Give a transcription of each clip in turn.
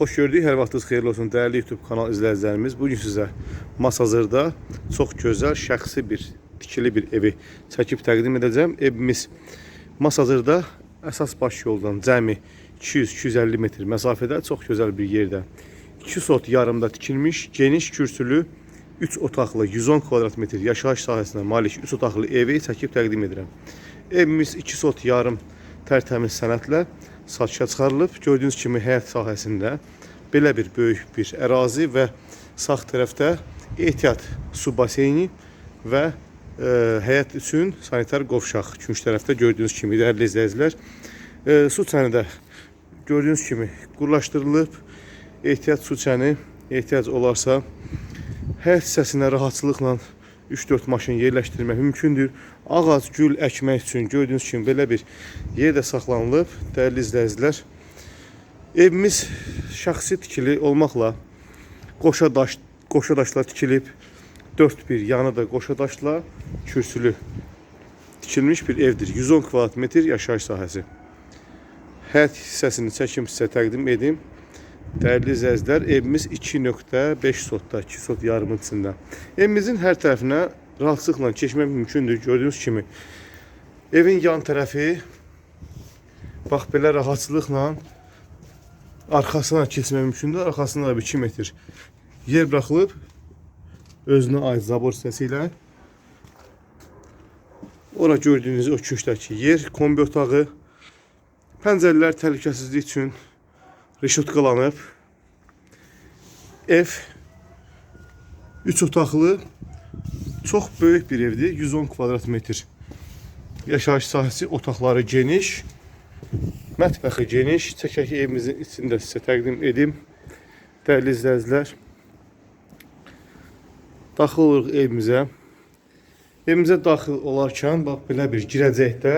Xoş gördük. Hər vaxtınız xeyirli olsun dəyərli YouTube kanal izləyicilərimiz. Bu gün sizə Masazırda çox gözəl, şəxsi bir, tikili bir evi çəkib təqdim edəcəm. Evimiz Masazırda əsas baş yoldan cəmi 200-250 metr məsafədə çox gözəl bir yerdə 2 sot yarımda tikilmiş, geniş kürsülü 3 otaqlı 110 kvadrat metr yaşayış sahəsinə malik 3 otaqlı evi çəkib təqdim edirəm. Evimiz 2 sot yarım tərtəmiz sənətlə satışa çıxarılıb. Gördüyünüz kimi həyət sahəsində belə bir böyük bir ərazi və sağ tərəfdə ehtiyat su baseyni və e, həyət üçün sanitar qovşaq. Künc tərəfdə gördüyünüz kimi dəyərli izləyicilər, e, su çəni də gördüyünüz kimi qurlaşdırılıb. Ehtiyat su çəni ehtiyac olarsa həyət hissəsinə rahatçılıqla 3-4 maşın yerləşdirmək mümkündür. Ağac, gül əkmək üçün gördüyünüz kimi belə bir yer də saxlanılıb. Dəyərli izləyicilər, evimiz şəxsi tikili olmaqla qoşa daş, qoşa daşlar tikilib. 4 bir yanı da qoşa daşla kürsülü tikilmiş bir evdir. 110 kvadrat metr yaşayış sahəsi. Həyət hissəsini çəkim sizə təqdim edim. Dəyərli izləyicilər, evimiz 2.5 sotda, 2 sot yarımın içində. Evimizin hər tərəfinə rahatlıqla keçmək mümkündür. Gördüyünüz kimi evin yan tərəfi bax belə rahatçılıqla arxasına keçmək mümkündür. Arxasında da bir 2 metr yer buraxılıb özünə aid zabor hissəsi ilə. Ora gördüyünüz o küncdəki yer, kombi otağı, pəncərələr təhlükəsizlik üçün reşotqalanıb. Ev 3 otaqlı çox böyük bir evdir. 110 kvadrat metr. Yaşayış sahəsi, otaqları geniş, mətbəxi geniş. Çəkək evimizin içində sizə təqdim edim. Dəyərli izləyicilər, daxil oluruq evimizə. Evimizə daxil olarkən bax belə bir girəcəkdə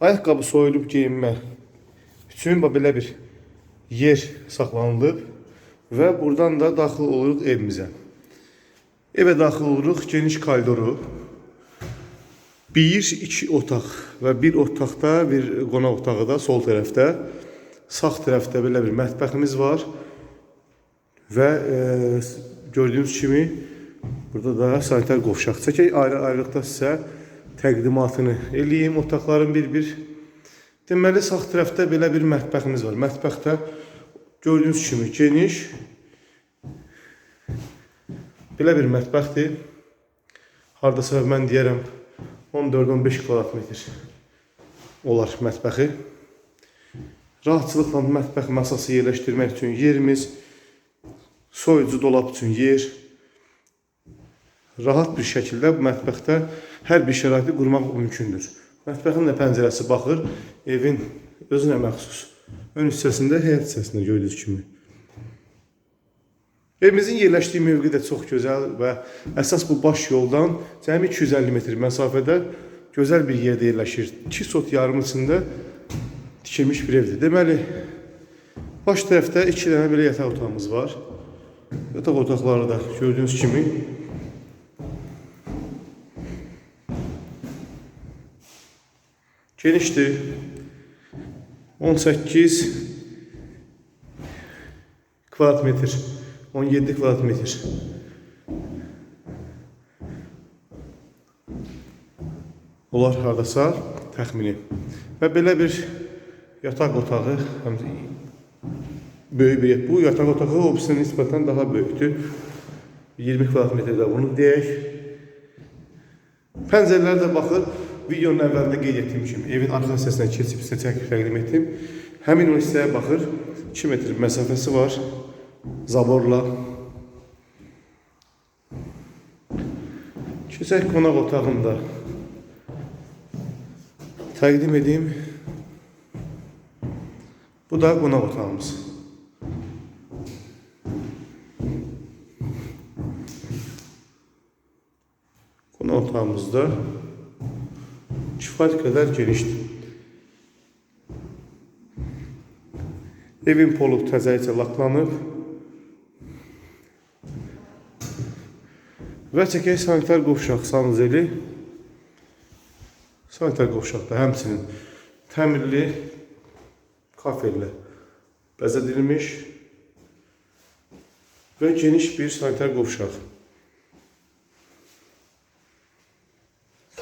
ayaqqabı soyulub geyinmə üçün belə bir yer saxlanılıb və buradan da daxil oluruq evimizə. Evə daxil oluruq geniş koridoru. Bir, iki otaq və bir otaqda bir qonaq otağı da sol tərəfdə. Sağ tərəfdə belə bir mətbəximiz var. Və e, gördüyünüz kimi burada da sanitar qovşaq. Çəkək ayrı-ayrılıqda sizə təqdimatını eləyim otaqların bir-bir. Deməli sağ tərəfdə belə bir mətbəximiz var. Mətbəxdə gördüyünüz kimi geniş belə bir mətbəxdir. Hardasa mən deyərəm 14-15 kvadrat metr olar mətbəxi. Rahatçılıqla mətbəx masası yerləşdirmək üçün yerimiz, soyucu dolab üçün yer, rahat bir şəkildə mətbəxdə hər bir şəraiti qurmaq mümkündür. Mətbəxin də pəncərəsi baxır evin özünə məxsus ön hissəsində, həyət hissəsində gördüyünüz kimi. Evimizin yerləşdiyi mövqe də çox gözəl və əsas bu baş yoldan cəmi 250 metr məsafədə gözəl bir yerdə yerləşir. 2 sot yarım içində tikilmiş bir evdir. Deməli, baş tərəfdə 2 dənə belə yataq otağımız var. Yataq otaqları da gördüyünüz kimi genişdir. 18 kvadrat metr. 17 kvadrat metr. Olar hardasa təxmini. Və belə bir yataq otağı, həm böyük bir bu yataq otağı ofisinə nisbətən daha böyükdür. 20 kvadrat metrdə bunu deyək. Pəncərələr də baxır. Videonun əvvəlində qeyd etdiyim kimi evin arxa hissəsinə keçib sizə çəkib təqdim etdim. Həmin o hissəyə baxır. 2 metr məsafəsi var. Zaborla. Keçək qonaq otağında təqdim edeyim. Bu da qonaq otağımız. Qonaq otağımızda kifayət qədər genişdir. Evin polu təzəcə laklanıb. Və çəkək sanitar qovşaq sanuzeli. Sanitar qovşaqda həmçinin təmirli, kafelli bəzədilmiş və geniş bir sanitar qovşaq.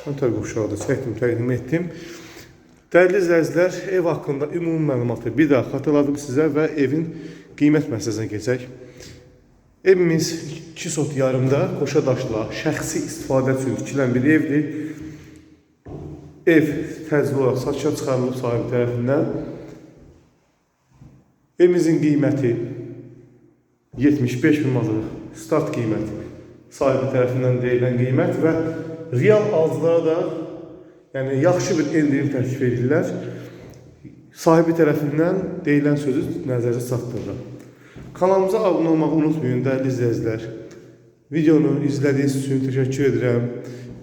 Sanitar qovşağı da çəkdim, təqdim etdim. Dəyərli izləyicilər, ev haqqında ümumi məlumatı bir daha xatırladım sizə və evin qiymət məsələsinə keçək. Evimiz 2 sot yarımda qoşa daşla şəxsi istifadə üçün tikilən bir evdir. Ev təcili olaraq satışa çıxarılıb sahibi tərəfindən. Evimizin qiyməti 75 bin manat start qiyməti sahibi tərəfindən deyilən qiymət və real alıcılara da yəni yaxşı bir endirim təklif edirlər. Sahibi tərəfindən deyilən sözü nəzərdə çatdırıram. Kanalımıza abunə olmağı unutmayın dəyərli izləyicilər. Videonu izlədiyiniz üçün təşəkkür edirəm.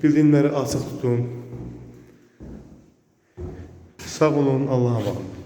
Bildirimləri açıq tutun. Sağ olun, Allah'a emanet.